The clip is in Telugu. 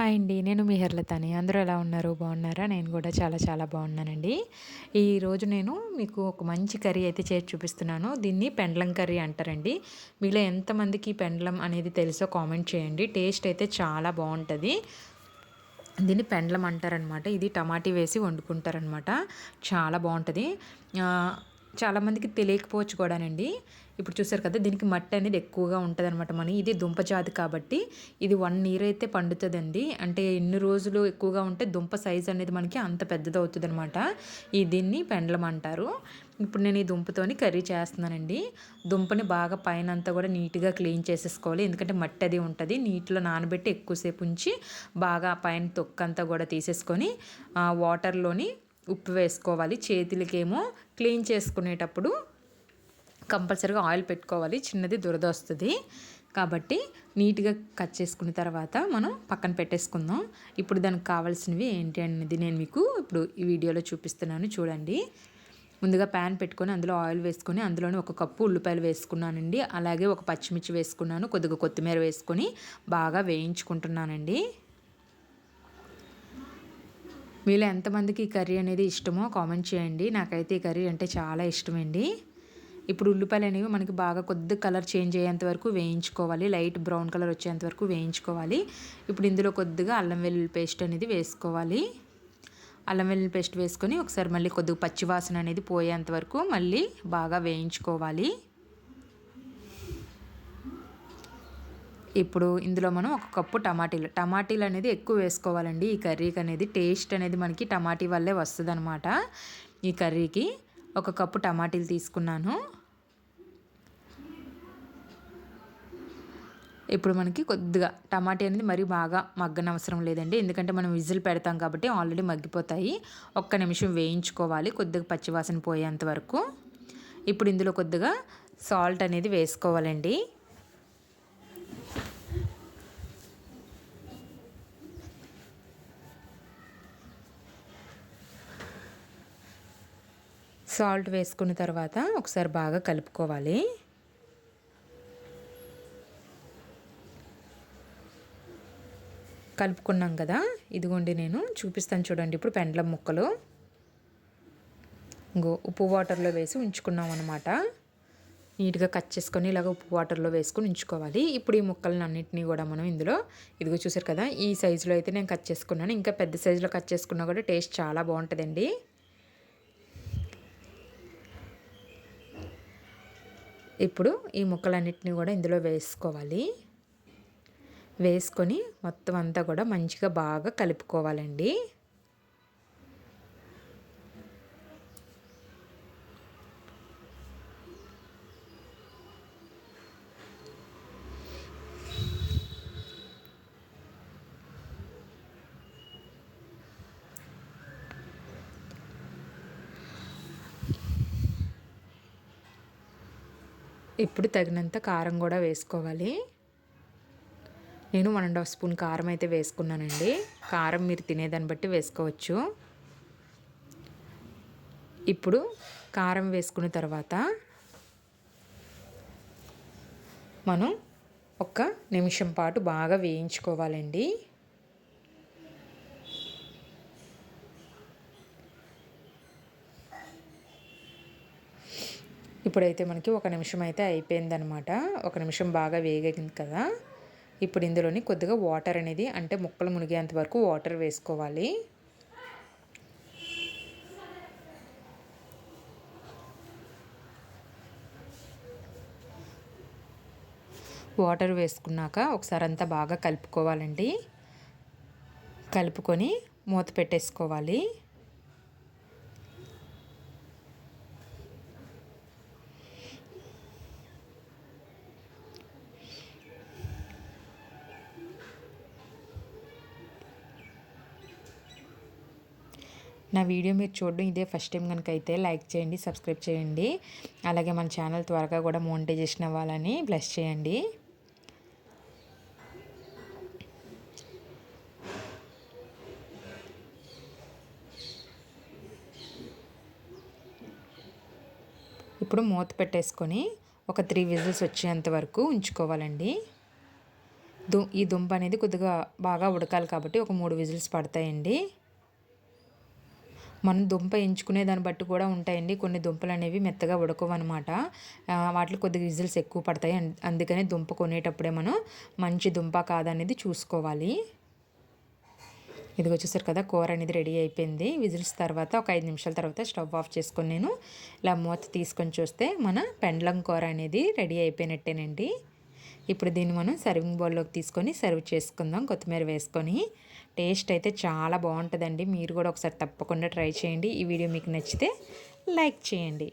హాయ్ అండి. నేను మీ అందరూ ఎలా ఉన్నారు? బాగున్నారా? నేను కూడా చాలా చాలా బాగున్నానండి. ఈరోజు నేను మీకు ఒక మంచి కర్రీ అయితే చేసి చూపిస్తున్నాను. దీన్ని పెండ్లం కర్రీ అంటారండి. మీలో ఎంతమందికి పెండ్లం అనేది తెలుసో కామెంట్ చేయండి. టేస్ట్ అయితే చాలా బాగుంటుంది. దీన్ని పెండ్లం అంటారనమాట. ఇది టమాటీ వేసి వండుకుంటారనమాట. చాలా బాగుంటుంది. చాలామందికి తెలియకపోవచ్చు కూడానండి. ఇప్పుడు చూసారు కదా దీనికి మట్టి అనేది ఎక్కువగా ఉంటుంది అనమాట మన. ఇది దుంప జాతి కాబట్టి ఇది వన్ ఇయర్ అయితే పండుతుందండి. అంటే ఎన్ని రోజులు ఎక్కువగా ఉంటే దుంప సైజ్ అనేది మనకి అంత పెద్దది అవుతుంది అనమాట ఈ దీన్ని పెండలం అంటారు. ఇప్పుడు నేను ఈ దుంపతోని కర్రీ చేస్తున్నానండి. దుంపని బాగా పైన అంతా కూడా నీట్గా క్లీన్ చేసేసుకోవాలి. ఎందుకంటే మట్టి అది ఉంటుంది. నీటిలో నానబెట్టి ఎక్కువసేపు ఉంచి బాగా పైన తొక్కంతా కూడా తీసేసుకొని వాటర్లోని ఉప్పు వేసుకోవాలి. చేతులకేమో క్లీన్ చేసుకునేటప్పుడు కంపల్సరీగా ఆయిల్ పెట్టుకోవాలి. చిన్నది దురద వస్తుంది. కాబట్టి నీట్గా కట్ చేసుకున్న తర్వాత మనం పక్కన పెట్టేసుకుందాం. ఇప్పుడు దానికి కావాల్సినవి ఏంటి అనేది నేను మీకు ఇప్పుడు ఈ వీడియోలో చూపిస్తున్నాను చూడండి. ముందుగా ప్యాన్ పెట్టుకొని అందులో ఆయిల్ వేసుకొని అందులోనే ఒక కప్పు ఉల్లిపాయలు వేసుకున్నానండి. అలాగే ఒక పచ్చిమిర్చి వేసుకున్నాను. కొద్దిగా కొత్తిమీర వేసుకొని బాగా వేయించుకుంటున్నానండి. మీలో ఎంతమందికి ఈ కర్రీ అనేది ఇష్టమో కామెంట్ చేయండి. నాకైతే ఈ కర్రీ అంటే చాలా ఇష్టమండి. ఇప్పుడు ఉల్లిపాయలు అనేవి మనకి బాగా కొద్ది కలర్ చేంజ్ అయ్యేంత వరకు వేయించుకోవాలి. లైట్ బ్రౌన్ కలర్ వచ్చేంత వరకు వేయించుకోవాలి. ఇప్పుడు ఇందులో కొద్దిగా అల్లం వెల్లుల్లి పేస్ట్ అనేది వేసుకోవాలి. అల్లం వెల్లుల్లి పేస్ట్ వేసుకొని ఒకసారి మళ్ళీ కొద్దిగా పచ్చివాసన అనేది పోయేంత వరకు మళ్ళీ బాగా వేయించుకోవాలి. ఇప్పుడు ఇందులో మనం ఒక కప్పు టమాటీలు. టమాటీలు అనేది ఎక్కువ వేసుకోవాలండి. ఈ కర్రీకి అనేది టేస్ట్ అనేది మనకి టమాటీ వల్లే వస్తుంది అనమాట ఈ కర్రీకి ఒక కప్పు టమాటీలు తీసుకున్నాను. ఇప్పుడు మనకి కొద్దిగా టమాటీ అనేది మరీ బాగా మగ్గనవసరం లేదండి. ఎందుకంటే మనం విజిల్ పెడతాం కాబట్టి ఆల్రెడీ మగ్గిపోతాయి. ఒక్క నిమిషం వేయించుకోవాలి కొద్దిగా పచ్చివాసన పోయేంత వరకు. ఇప్పుడు ఇందులో కొద్దిగా సాల్ట్ అనేది వేసుకోవాలండి. సాల్ట్ వేసుకున్న తర్వాత ఒకసారి బాగా కలుపుకోవాలి. కలుపుకున్నాం కదా ఇదిగోండి నేను చూపిస్తాను చూడండి ఇప్పుడు పెండ్లం ముక్కలు. ఇంకో ఉప్పు వాటర్లో వేసి ఉంచుకున్నాం అనమాట నీట్గా కట్ చేసుకొని ఇలాగ ఉప్పు వాటర్లో వేసుకొని ఉంచుకోవాలి. ఇప్పుడు ఈ ముక్కలను అన్నింటినీ కూడా మనం ఇందులో ఇదిగో చూసారు కదా ఈ సైజులో అయితే నేను కట్ చేసుకున్నాను. ఇంకా పెద్ద సైజులో కట్ చేసుకున్నా కూడా టేస్ట్ చాలా బాగుంటుందండి. ఇప్పుడు ఈ ముక్కలన్నిటిని కూడా ఇందులో వేసుకోవాలి. వేసుకొని మొత్తం అంతా కూడా మంచిగా బాగా కలుపుకోవాలండి. ఇప్పుడు తగినంత కారం కూడా వేసుకోవాలి. నేను వన్ అండ్ హాఫ్ స్పూన్ కారం అయితే వేసుకున్నానండి. కారం మీరు తినేదాన్ని బట్టి వేసుకోవచ్చు. ఇప్పుడు కారం వేసుకున్న తర్వాత మనం ఒక నిమిషం పాటు బాగా వేయించుకోవాలండి. ఇప్పుడైతే మనకి ఒక నిమిషం అయితే అయిపోయిందనమాట ఒక నిమిషం బాగా వేగింది కదా. ఇప్పుడు ఇందులోని కొద్దిగా వాటర్ అనేది అంటే ముక్కలు మునిగేంత వరకు వాటర్ వేసుకోవాలి. వాటర్ వేసుకున్నాక ఒకసారి అంతా బాగా కలుపుకోవాలండి. కలుపుకొని మూత పెట్టేసుకోవాలి. నా వీడియో మీరు చూడడం ఇదే ఫస్ట్ టైం కనుక అయితే లైక్ చేయండి సబ్స్క్రైబ్ చేయండి. అలాగే మన ఛానల్ త్వరగా కూడా మోనిటైజేషన్ అవ్వాలని బ్లెస్ చేయండి. ఇప్పుడు మూత పెట్టేసుకొని ఒక త్రీ విజిల్స్ వచ్చేంత వరకు ఉంచుకోవాలండి. దు ఈ దుంప అనేది కొద్దిగా బాగా ఉడకాలి కాబట్టి ఒక మూడు విజిల్స్ పడతాయండి. మనం దుంప ఎంచుకునే దాన్ని బట్టి కూడా ఉంటాయండి. కొన్ని దుంపలు అనేవి మెత్తగా ఉడకవు అనమాట వాటిలో కొద్దిగా విజిల్స్ ఎక్కువ పడతాయి. అందుకనే దుంప కొనేటప్పుడే మనం మంచి దుంప కాదనేది చూసుకోవాలి. ఇది వచ్చేసరి కదా కూర అనేది రెడీ అయిపోయింది. విజిల్స్ తర్వాత ఒక ఐదు నిమిషాల తర్వాత స్టవ్ ఆఫ్ చేసుకొని నేను ఇలా మూత తీసుకొని చూస్తే మన పెండ్లం కూర అనేది రెడీ అయిపోయినట్టేనండి. ఇప్పుడు దీన్ని మనం సర్వింగ్ బౌల్లోకి తీసుకొని సర్వ్ చేసుకుందాం. కొత్తిమీర వేసుకొని. టేస్ట్ అయితే చాలా బాగుంటుందండి. మీరు కూడా ఒకసారి తప్పకుండా ట్రై చేయండి. ఈ వీడియో మీకు నచ్చితే లైక్ చేయండి.